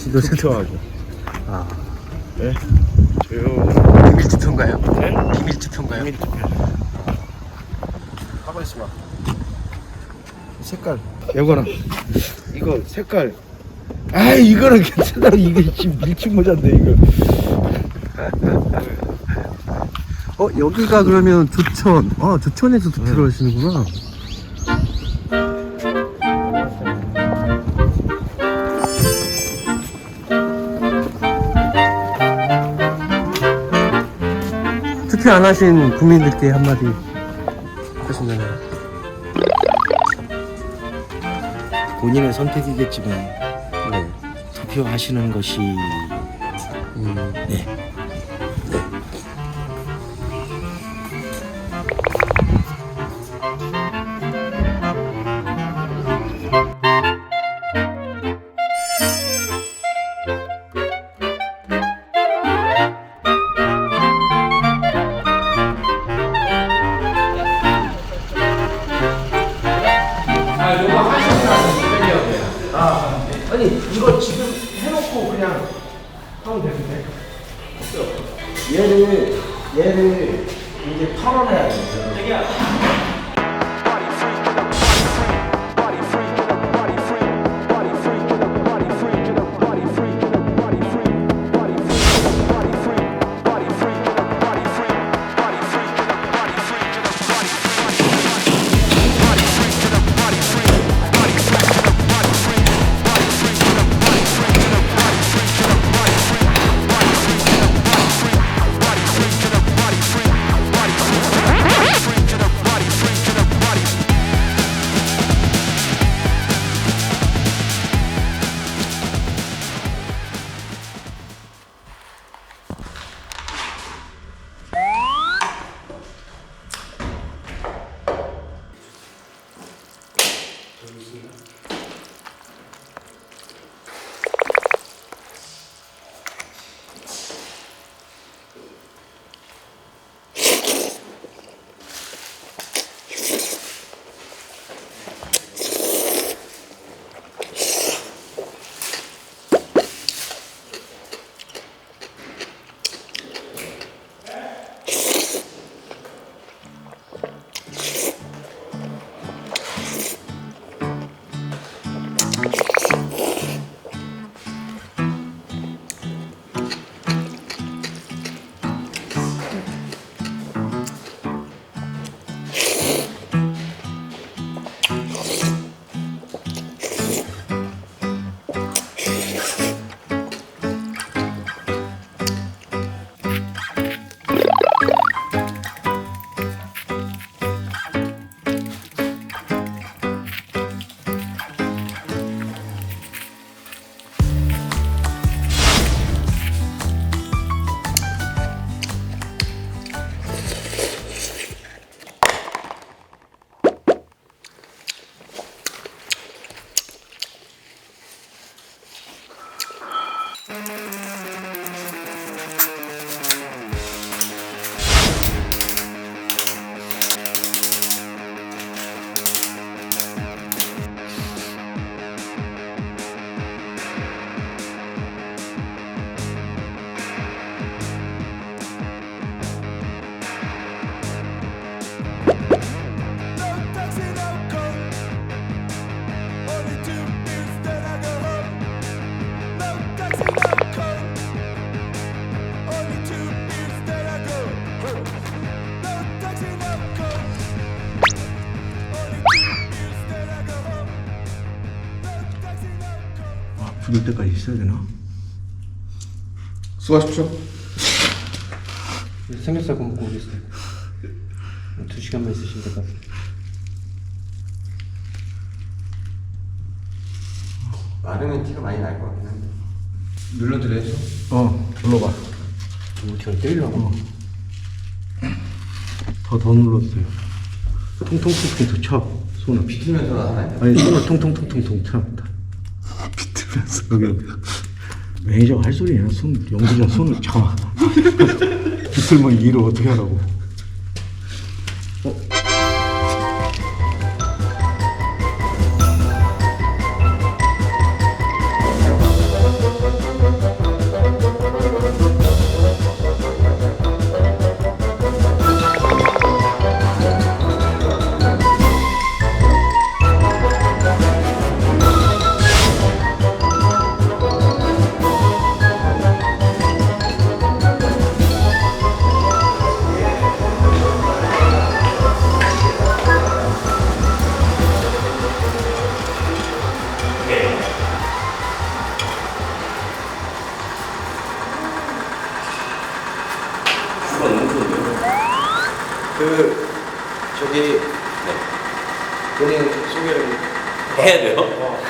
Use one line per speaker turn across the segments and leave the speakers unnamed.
지도새 투표하고
아.
네? 조용
비밀 투표인가요?
네?
비밀 투표인가요?
비밀 투표. 가만 있어봐. 색깔. 여거나 이거 색깔. 아 이거는 괜찮아. 이게 지금 밀짚 모자인데 이거.
어 여기가 그러면 조천. 아 조천에서 투표를 하시는구나 투표 안 하신 국민들께 한마디 하신다면
본인의 선택이겠지만
네.
투표하시는 것이
하면 되는데. 얘를 얘를 이제 털어내야 돼
아, 부를 때까지 있어야 되나?
수고하십시오.
삼겹살 구워 먹고 오겠습니다. 두 시간만 있으시면 될것 같습니다.
마르면 티가 많이 날 것 같긴 한데.
눌러드려야죠. 어 눌러봐.
어떻게 때리려고? 더더 눌렀어요. 통통통통 더쳐. 손을.
비틀면서 나가나요?
아니 손을 통통통통통 차 여기 매니저가 할 소리야 손 연기자 손을 잡아 비틀면 일을 어떻게 하라고
그 저기
네.
본인 소개를
해야 돼요?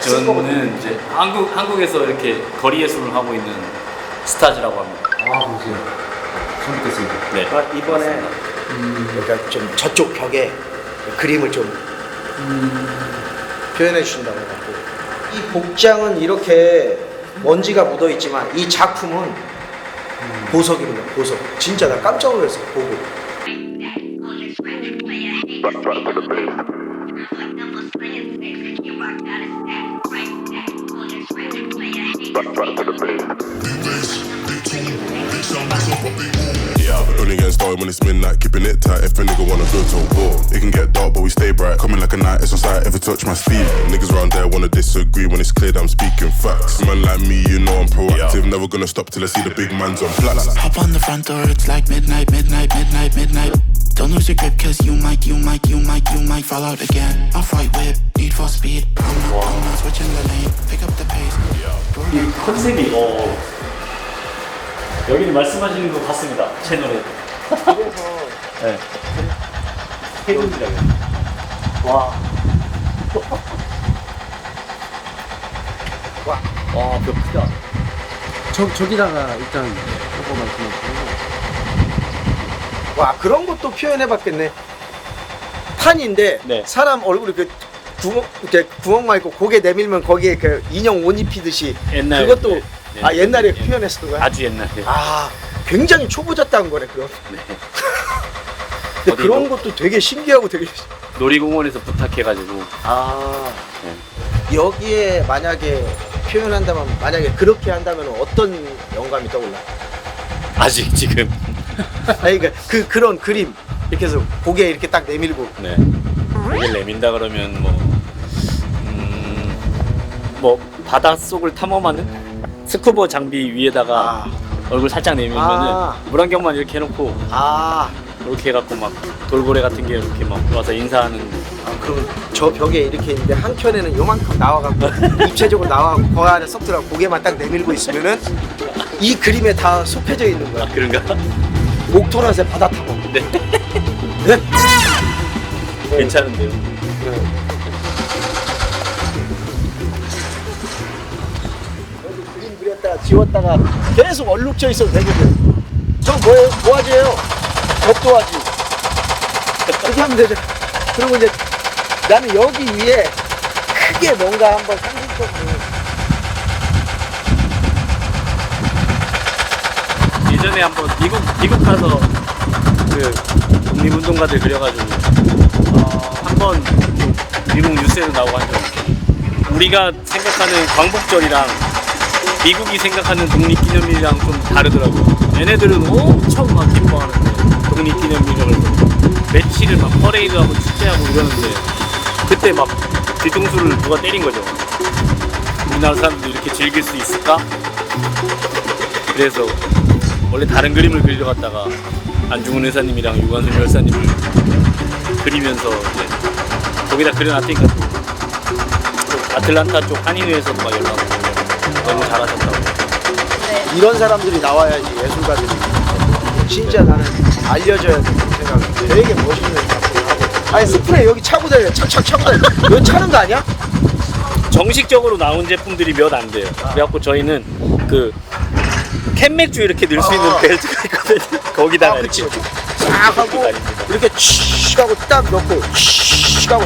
저는 이제 한국 한국에서 이렇게 거리 예술을 하고 있는 스타즈라고 합니다.
아 보세요. 처음 뵙겠습니다.
네.
아, 이번에 음, 그러니까 좀 저쪽 벽에 그림을 좀 표현해 주신다고 해갖고 이 복장은 이렇게 먼지가 묻어 있지만 이 작품은 보석입니다. 보석. 진짜 나 깜짝 놀랐어 보고.
Yeah, but only started when it's midnight, keeping it tight. If a nigga wanna go to war, it can get dark, but we stay bright. Coming like a night, it's on sight, ever touch my sleeve. Niggas round there wanna disagree when it's clear that I'm speaking facts. Man like me, you know I'm proactive, never gonna stop till I see the big man's on flat.
Hop on the front door, it's like midnight, midnight, midnight, midnight. Don't lose your grip, cause you might, you might, you might, you might fall out again. Off right with need for speed. I'm not, I'm not switching the lane, pick up the pace.
Yeah. You could say me all. 여기는 말씀하시는 거 같습니다 채널에. 네. 해군이라고. 와.
와.
와, 벽 크다.
저 저기다가 일단 그거 말씀하시고
와 그런 것도 표현해봤겠네. 판인데
네.
사람 얼굴이 그 구멍 이렇게 구멍만 있고 고개 내밀면 거기에 그 인형 옷 입히듯이
옛날
그것도
네, 네.
아 옛날에
네.
표현했었던 거야.
아주 옛날에.
아 굉장히 초보졌다는 거네 그럼.
네.
근데
어디
그런
뭐-
것도 되게 신기하고 되게
놀이공원에서 부탁해가지고
아
네.
여기에 만약에 표현한다면 만약에 그렇게 한다면 어떤 영감이 떠올라?
아직 지금
아니 그러니까 그 그런 그림 이렇게 해서 고개 이렇게 딱 내밀고
네. 고개를 내민다 그러면 뭐, 음, 뭐 바닷속을 탐험하는 스쿠버 장비 위에다가
아,
얼굴 살짝 내밀면은
아.
물안경만 이렇게 해놓고
아,
이렇게 해갖고 막 돌고래 같은 게 이렇게 막 와서 인사하는
아 그럼 저 벽에 이렇게 있는데 한 켠에는 요만큼 나와갖고 입체적으로 나와갖고 거 안에 쏙 들어가 고개만 딱 내밀고 있으면은 이 그림에 다 속해져 있는 거야.
아 그런가?
옥토라스의 바다 탐험.
네.
네?
괜찮은데요.
지웠다가 계속 얼룩져 있어도 되거든. 저 뭐예요? 도화지예요. 벽도화지. 그렇게 하면 되죠. 그리고 이제 나는 여기 위에 크게 뭔가 한번 상징적으로
예전에 한번 미국 미국 가서 그 독립운동가들 그려가지고 어, 한번 미국 뉴스에도 나오고 한 적. 우리가 생각하는 광복절이랑 미국이 생각하는 독립기념일이랑 좀 다르더라고요. 얘네들은 엄청 막 기뻐하는데 독립기념일을 며칠을 막 퍼레이드하고 축제하고 이러는데 그때 막 뒤통수를 누가 때린 거죠. 우리나라 사람들도 이렇게 즐길 수 있을까? 그래서 원래 다른 그림을 그리려 갔다가 안중근 의사님이랑 유관순 열사님을 그리면서 이제 거기다 그려놨으니까 또 아틀란타 쪽 한인회에서도 막 연락 오고 너무 잘하셨다고.
이런 사람들이 나와야지 예술가들이 진짜 나는 알려줘야 된다고 생각해 되게 멋있는 작품을 하고 아니 스프레이 여기 차고 다녀 착착 차고 다녀 이거 차는 거 아니야?
정식적으로 나온 제품들이 몇 안 돼요. 그래갖고 저희는 그 캔맥주 이렇게 넣을 수 있는
아.
벨트가 있거든요. 거기다가
아 그치.
이렇게
싹 하고
다닙니다.
이렇게 칙 하고 딱 넣고 칙 하고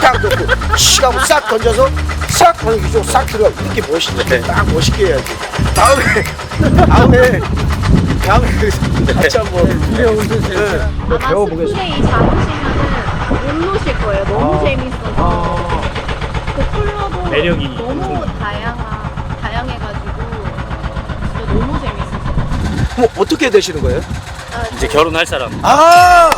딱 넣고 칙 하고 싹 던져서 싹 하는 이쪽 싹 들어가 이렇게 멋있게
네.
딱 멋있게 해야지 다음에 다음에 다음에 그 같이 한번 네.
아마
배워보겠습니다.
스프레이 잡으시면은 못 놓으실 거예요. 너무 재밌어서. 그 컬러도
매력이
너무 다양하, 다양해가지고 진짜 너무 재밌어서.
뭐 어떻게 되시는 거예요?
이제 결혼할 사람
아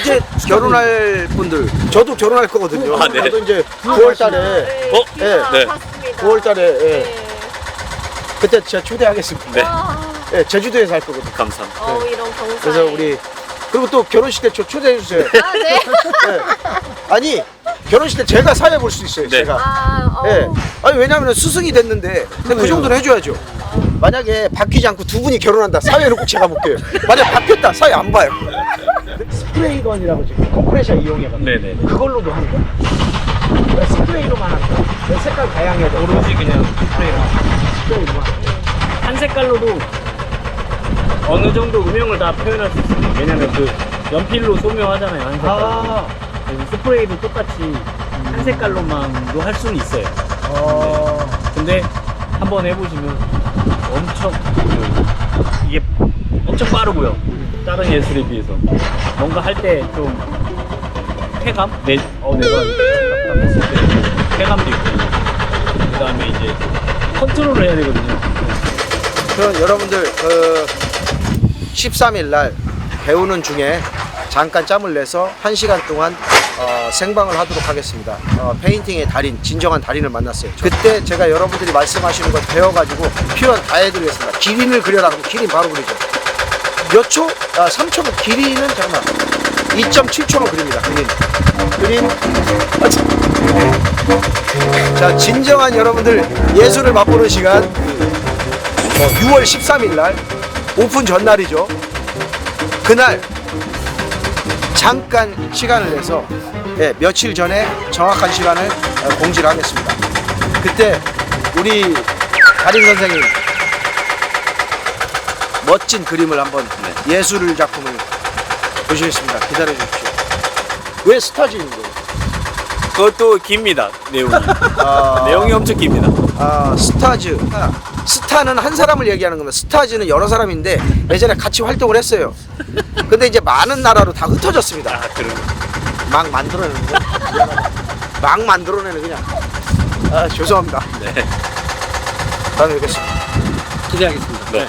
이제 결혼할 분들 저도 결혼할 거거든요.
아, 네.
저도 이제 9월 달에
어?
네.
네.
봤습니다.
9월 달에 예.
네.
그때 제가 초대하겠습니다.
네.
와,
예, 제주도에서 할 거거든요.
감사합니다
어, 이런 경사.
그래서 우리 그리고 또 결혼식 때 저 초대해 주세요.
아, 네.
예. 아니 결혼식 때 제가 사회 볼 수 있어요.
네.
제가.
아, 어.
예. 아니 왜냐하면 스승이 됐는데 근데 그 정도는 해줘야죠. 만약에 바뀌지 않고 두 분이 결혼한다 사회를 꼭 제가 볼게요 만약 바뀌었다 사회 안 봐요 스프레이건이라고 지금 컴프레셔 이용해가지고
네네.
그걸로도 하는 거야? 왜 스프레이로만 하는 거야? 왜 색깔 다양해져?
오로지 그냥 스프레이로.
스프레이로만
한 색깔로도 어느 정도 음영을 다 표현할 수 있어요. 왜냐면 그 연필로 소묘하잖아요. 한 색깔.
아,
그래서 스프레이도 똑같이 한 색깔로만도 할 수는 있어요.
어...
근데 한번 해보시면 엄청 그 이게 엄청 빠르고요. 다른 예술에 비해서 뭔가 할 때 좀 쾌감? 내, 어, 내가 답답했을 때 쾌감도 있고 그 다음에 이제 컨트롤을 해야 되거든요.
그럼 여러분들 그 13일 날 배우는 중에 잠깐 짬을 내서 1시간 동안 어, 생방을 하도록 하겠습니다. 어, 페인팅의 달인, 진정한 달인을 만났어요. 그때 제가 여러분들이 말씀하시는 걸 배워가지고 표현 다 해드리겠습니다. 기린을 그려라 그러면 기린 바로 그리죠. 몇 초? 아, 3초면 기린은 잠깐만 2.7초면 그립니다. 그린. 그린. 아, 참. 자, 진정한 여러분들 예술을 맛보는 시간 어, 6월 13일 날 오픈 전날이죠. 그날 잠깐 시간을 내서 예, 며칠 전에 정확한 시간을 어, 공지를 하겠습니다. 그때 우리 달인 선생님 멋진 그림을 한번 예술 작품을 보시겠습니다. 기다려 주십시오. 왜 스타즈인 거예요?
그것도 깁니다. 내용이.
아,
내용이 엄청 깁니다.
아, 스타즈. 아, 스타는 한 사람을 얘기하는 겁니다. 스타즈는 여러 사람인데 예전에 같이 활동을 했어요. 근데 이제 많은 나라로 다 흩어졌습니다.
아, 그런 거.
막 만들어내는 거. 막 만들어내는 그냥. 아, 죄송합니다.
네.
다음에 뵙겠습니다.
기대하겠습니다.
네.